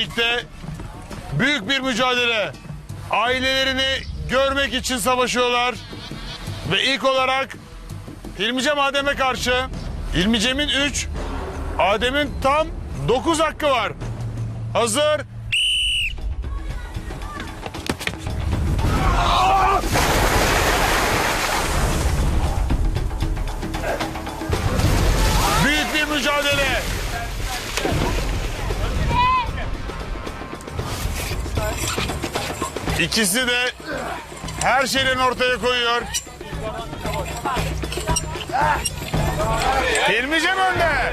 birlikte büyük bir mücadele. Ailelerini görmek için savaşıyorlar. Ve ilk olarak Hilmicem Adem'e karşı. Hilmicem'in 3, Adem'in tam 9 hakkı var. Hazır. Büyük bir mücadele. İkisi de her şeyini ortaya koyuyor. Hilmicem önde.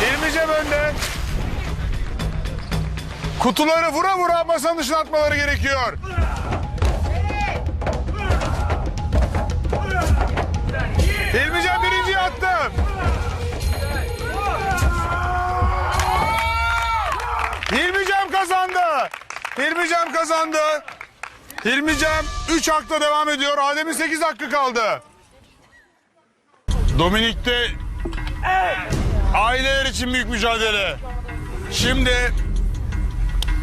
Hilmicem önde. Kutuları vura vura masanın dışına atmaları gerekiyor. Hilmicem kazandı. Hilmicem 3 hakla devam ediyor. Adem'in 8 hakkı kaldı. Dominik'te aileler için büyük mücadele. Şimdi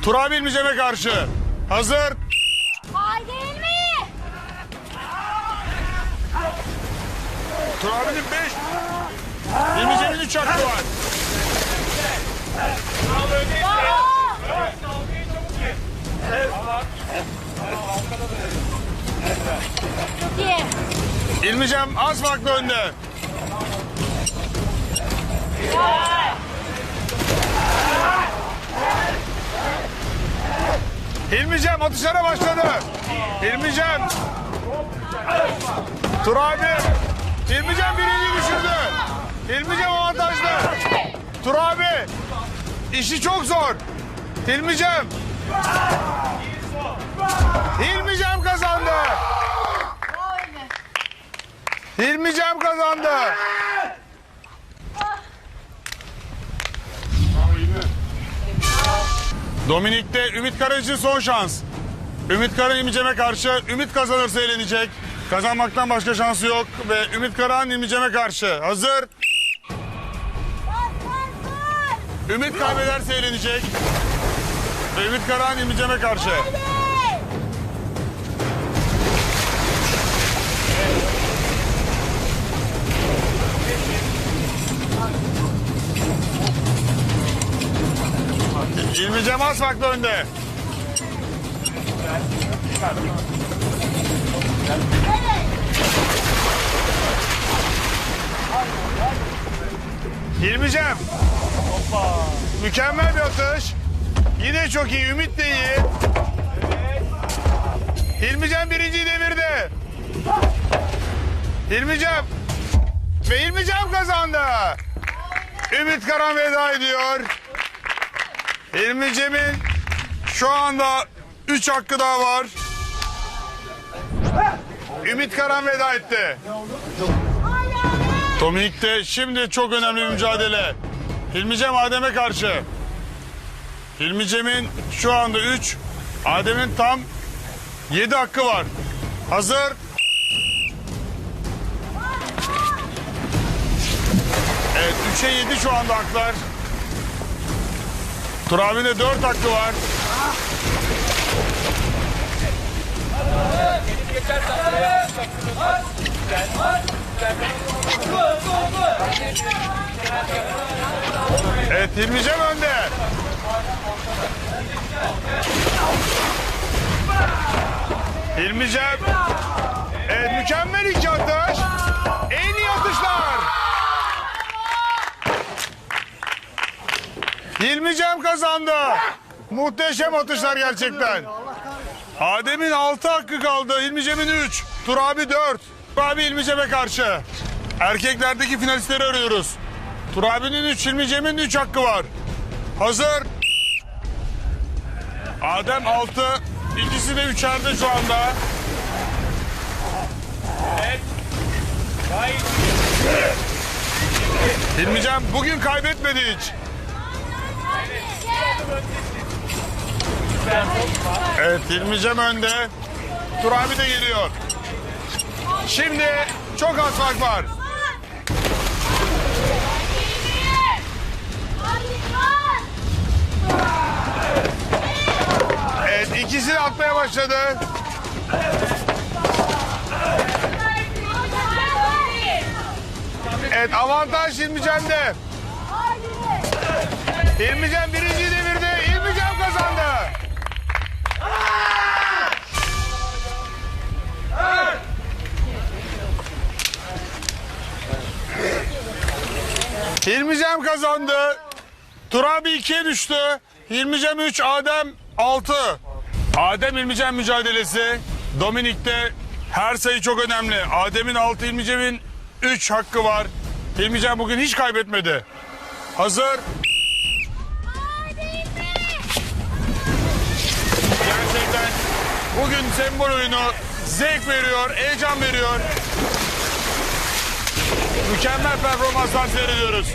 Turan Hilmicem'e karşı. Hazır. Haydi Hilmi! Turabi'nin 5. Hilmicem'in 3 hakkı var. Bravo! Hilmicem az farklı önde. Hilmicem atışlara başladı. Hilmicem. Turabi. Hilmicem birinci düşürdü. Hilmicem avantajlı. Turabi. İşi çok zor. Hilmicem. Hilmicem kazandı. Hilmicem kazandı. Dominik'te Ümit Kara için son şans. Ümit Kara İlmicem'e karşı. Ümit kazanırsa eğlenecek. Kazanmaktan başka şansı yok. Ve Ümit Karahan İlmicem'e karşı. Hazır. Ümit kaybederse eğlenecek. Ve Ümit Karahan İlmicem'e karşı. İlmicem az farklı önde. İlmicem. Mükemmel bir atış. Yine çok iyi. Ümit de iyi. İlmicem birinciyi devirdi. İlmicem. Ve İlmicem kazandı. Ümit Karan veda ediyor. Hilmi Cem'in şu anda 3 hakkı daha var. Ümit Karan veda etti. Dominik'te şimdi çok önemli bir mücadele. Hilmi Cem Adem'e karşı. Hilmi Cem'in şu anda 3, Adem'in tam 7 hakkı var. Hazır. Evet 3'e 7 şu anda haklar. Turabi'de 4 hakkı var. Evet Hilmicem önde. Hilmicem. Evet mükemmel iki atış. Hilmicem kazandı. Muhteşem atışlar gerçekten. Adem'in 6 hakkı kaldı. Hilmicem'in 3. Turabi 4. Turabi Hilmicem'e karşı. Erkeklerdeki finalistleri arıyoruz. Turabi'nin 3, Hilmicem'in 3 hakkı var. Hazır. Adem 6. İkisi de üçerde şu anda. Hilmicem bugün kaybetmedi hiç. Evet Hilmicem önde. Tur abi de geliyor. Şimdi çok az fark var. Evet ikisi de atmaya başladı. Evet avantaj Hilmicem'de. İlmicen birinciyi devirdi. İlmicen kazandı. İlmicem kazandı. Turabi 2'ye düştü. İlmicem 3, Adem 6. Adem İlmicem mücadelesi. Dominik'te her sayı çok önemli. Adem'in 6, İlmicem'in 3 hakkı var. İlmicem bugün hiç kaybetmedi. Hazır. Gerçekten bugün sembol oyunu zevk veriyor, heyecan veriyor. Mükemmel performanslar seyrediyoruz.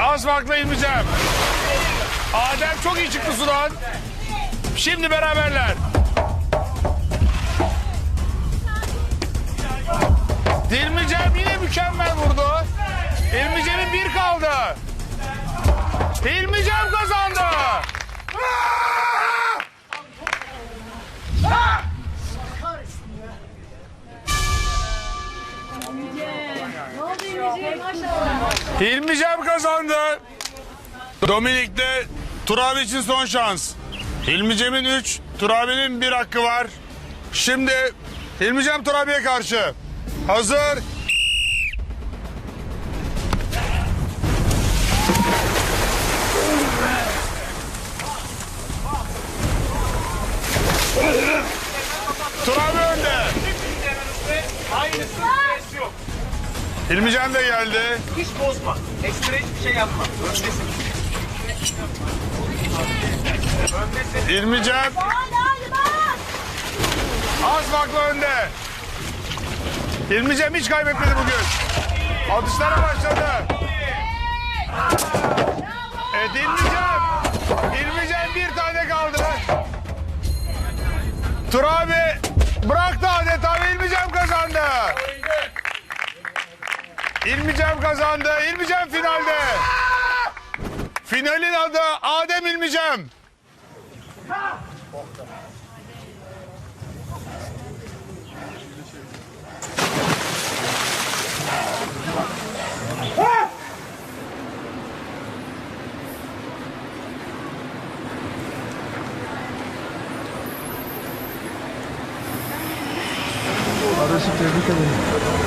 Az farkla inmeyeceğim. Adem çok iyi çıktı sudan. Şimdi beraberler. Mükemmel vurdu. İlmicem'in bir kaldı. İlmicem kazandı. İlmicem kazandı. Dominik'te Turabi için son şans. İlmicem'in 3, Turabi'nin bir hakkı var. Şimdi İlmicem Turabi'ye karşı. Hazır. İlmicem de geldi. Hiç bozma. Ekstra hiçbir şey yapma. Öndesin. Öndesin. Bak. az farklı önde. İlmicem hiç kaybetmedi bugün. Atışlara başladı. Evet İlmicem. İlmicem bir tane kaldı. Turabi bıraktı İlmicem kazandı. İlmicem finalde. Finalin adı Adem İlmicem. Kardeşim tebrik ederim.